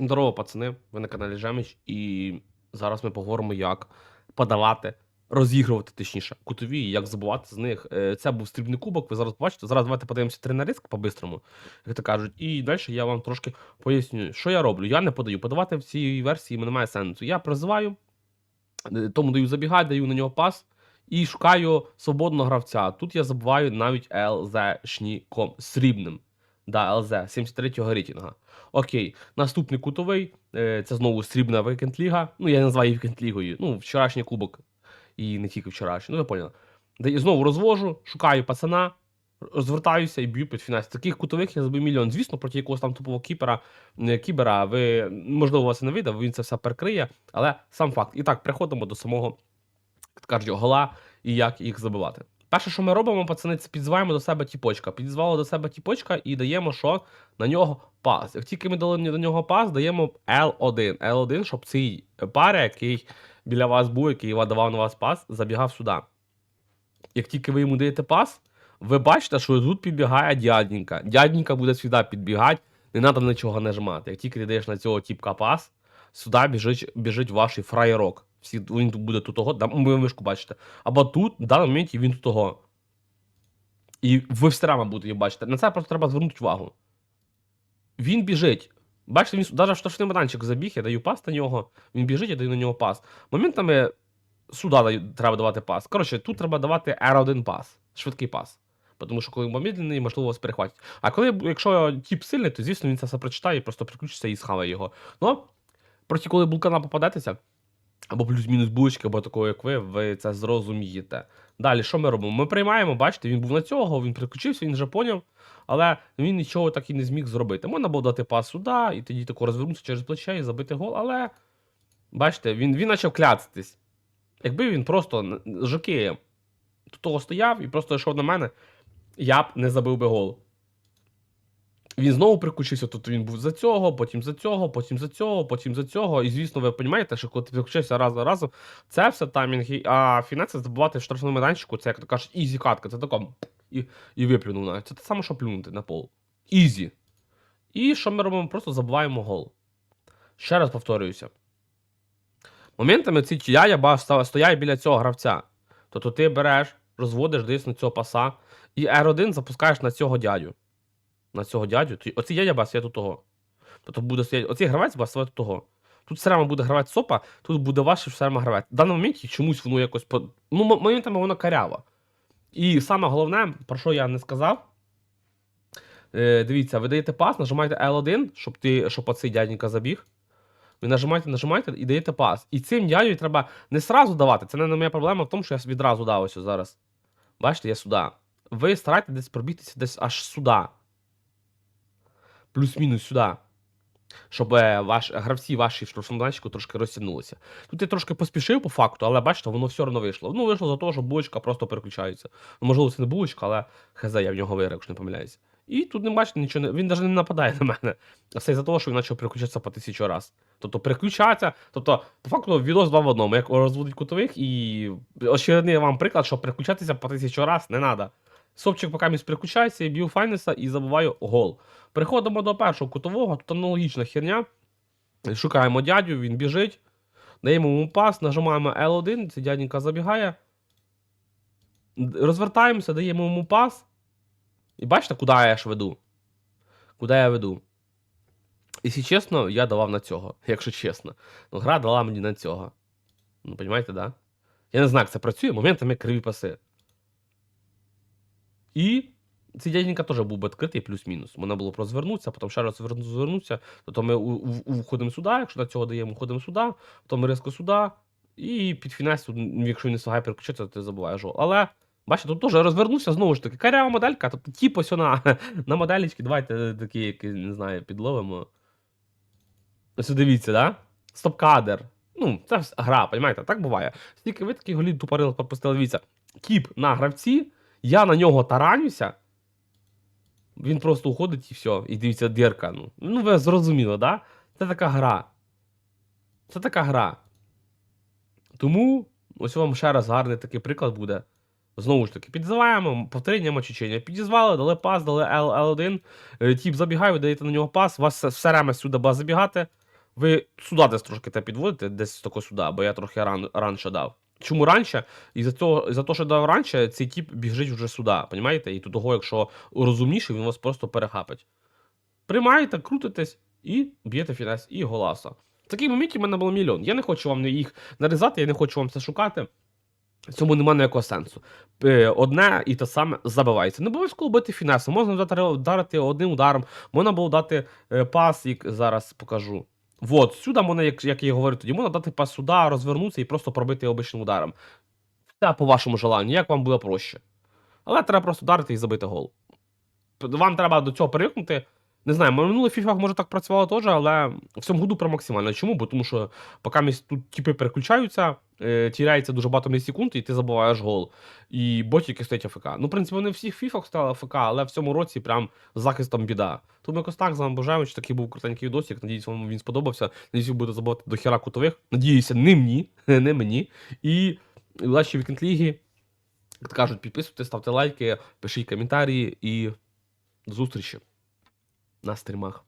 Здорово, пацани, ви на каналі Жеміч, і зараз ми поговоримо, як подавати, розігрувати, точніше, кутові, як забувати з них. Е, Це був стрібний кубок, ви зараз побачите. Зараз давайте подивимося три на риск по-бистрому, як то кажуть. І далі я вам трошки поясню, що я роблю. Я не подаю. Подавати в цій версії немає сенсу. Я призиваю, е, тому даю забігати, даю на нього пас. І шукаю свободного гравця. Тут я забуваю навіть ЛЗ-шніком срібним. Да, ЛЗ 73-го рейтинга. Окей, наступний кутовий. е, Це знову срібна вікенд-ліга. Ну, я називаю її вікенд-лігою. Ну, вчорашній кубок. І не тільки вчорашній. Ну, ви поняли. Я знову розвожу, шукаю пацана, розвертаюся і б'ю під фінал. Таких кутових я забив мільйон. Звісно, проти якогось там топового кіпера, е, кібера, ви, можливо, у вас і не вийде, він це все перекриє, але сам факт. І так, переходимо до самого, кажуть, гола і як їх забивати. Перше, що ми робимо, пацани, це підзиваємо до себе тіпочка. Підзвали до себе тіпочка і даємо що? На нього пас. Як тільки ми дали до нього пас, даємо L1. L1, щоб цей паря, який біля вас був, який давав на вас пас, забігав сюди. Як тільки ви йому даєте пас, ви бачите, що тут підбігає дяденька. Дяденька буде сюди підбігати, не треба нічого нажимати. Як тільки ти даєш на цього тіпка пас, сюди біжить, біжить ваш фраєрок. Всі, він буде тут того, ви мишку бачите. Або тут, в даному моменті, він тут того. І ви все одно будете її бачити. На це просто треба звернути увагу. Він біжить. Бачите, він навіть в штрафний майданчик забіг, я даю пас на нього. Він біжить, я даю на нього пас. Моментами сюди треба давати пас. Коротше, тут треба давати R1 пас, швидкий пас. Тому що коли помідлений, можливо, вас перехватять. А коли, якщо тіп сильний, то звісно він це все прочитає просто приключиться і схаває його. Ну, проти коли булкана попадетеся, або плюс-мінус булочки, або такого, як ви, ви це зрозумієте. Далі, що ми робимо? Ми приймаємо, бачите, він був на цього, він переключився, він вже поняв, але він нічого так і не зміг зробити. Можна було дати пас сюди, і тоді тако розвернутися через плече і забити гол, але бачите, він, він почав кляцатись. Якби він просто жокеєм до того стояв і просто йшов на мене, я б не забив би гол. Він знову прикучився, тобто він був за цього, потім за цього, потім за цього, потім за цього. І звісно, ви розумієте, що коли ти прикучився раз за разом, це все таймінги, а фінанси забувати в штрафному майданчику, це, як то кажуть, ізі катка, це тако і, і виплюнув навіть. Це те саме, що плюнути на пол. Ізі. І що ми робимо? Просто забуваємо гол. Ще раз повторююся. Моментами ці ба стоять біля цього гравця. Тобто ти береш, розводиш десь на цього паса, і R1 запускаєш на цього дядю. На цього дядю. Ти- Оцей дядя бас є тут того. Тобто буде стояти. Оцей гравець бас тут того. Тут все одно буде гравець сопа, тут буде ваш все одно гравець. В даному моменті чомусь воно якось. по- Ну, моментами воно каряво. І саме головне, про що я не сказав. Е, дивіться, ви даєте пас, нажимаєте L1, щоб ти, щоб оцей дяденька забіг. Ви нажимаєте, нажимаєте і даєте пас. І цим дядю треба не сразу давати. Це не моя проблема в тому, що я відразу дав ось зараз. Бачите, я сюди. Ви старайтесь десь пробігтися десь аж сюди. Плюс-мінус сюди. Щоб е, ваш, гравці ваші в штрафному майданчику трошки розтягнулися. Тут я трошки поспішив по факту, але бачите, воно все одно вийшло. Ну, вийшло за те, що булочка просто переключається. Ну, можливо, це не булочка, але хз, я в нього виграв, якщо не помиляюся. І тут не бачите нічого, він навіть не нападає на мене. А все із-за того, що він почав переключатися по тисячу раз. Тобто переключатися, тобто, по факту, відос два в одному, як розводить кутових, і очевидний вам приклад, що переключатися по тисячу раз не треба. Сопчик поки місь переключається, і б'ю Файнеса і забуваю гол. Переходимо до першого кутового, тут аналогічна херня. Шукаємо дядю, він біжить, даємо йому пас, нажимаємо L1, цей дяденька забігає. Розвертаємося, даємо йому пас. І бачите, куди я ж веду? Куди я веду? Якщо чесно, я давав на цього, якщо чесно. Ну, гра дала мені на цього. Ну, розумієте, да? Я не знаю, як це працює, моментами криві паси. І цей дяденька теж був би відкритий плюс-мінус. Можна було б розвернутися, потім ще раз зверну- звернутися, то ми у- у- входимо сюди, якщо на цього даємо, входимо сюди, потім різко сюди, і під фінес, тут, якщо він не встигає переключитися, то ти забуваєш. Але, бачите, тут теж розвернувся, знову ж таки, карява моделька, тобто тіп ось на, моделічки, давайте такі, які, не знаю, підловимо. Ось дивіться, да? Стоп-кадр. Ну, це гра, розумієте, так буває. Стільки ви такі голі тупорили пропустили, дивіться. Тіп на гравці, я на нього таранюся. Він просто уходить і все. І дивіться, дірка. Ну, ну ви зрозуміли, да? Це така гра. Це така гра. Тому ось вам ще раз гарний такий приклад буде. Знову ж таки, підзиваємо, повторення мочечення. Підізвали, дали пас, дали L, L1. е, Тіп забігає, ви даєте на нього пас, вас все- все сюди буде забігати. ви сюди десь трошки те підводите, десь тако сюди, бо я трохи ран, раніше дав. Чому раніше? І за того, за те, що дав раніше, цей тип біжить вже сюди, понімаєте? І того, якщо розумніший, він вас просто перехапить. Приймаєте, крутитесь і б'єте фінес, і голаса. В таких моментів в мене було мільйон. Я не хочу вам їх нарізати, я не хочу вам це шукати. Цьому немає ніякого сенсу. Е, Одне і те саме забивається. Не обов'язково бити фінесом. Можна вдарити, вдарити одним ударом, можна було дати е, пас, як зараз покажу. От, сюди можна, як, як я говорю тоді, можна дати пас сюди, розвернутися і просто пробити обичним ударом. Це по вашому желанню, як вам буде проще. Але треба просто вдарити і забити гол. Вам треба до цього привикнути. Не знаю, минулих фіфах може так працювало теж, але в цьому году прям максимально. Чому? Бо тому що поки тут типи переключаються, е, тіряється дуже багато мілісекунд, і ти забуваєш гол. І ботики стоять АФК. Ну, в принципі, вони в всіх фіфах стали АФК, але в цьому році прям захистом біда. Тому якось так, з вами бажаючи, такий був крутенький відосик. Надіюсь, вам він сподобався. Надіюсь, ви будете забувати до хера кутових. Надіюся, не мені, не мені. І удачі вікенд ліги. Як кажуть, підписуйтесь, ставте лайки, пишіть коментарі і до зустрічі на стрімах.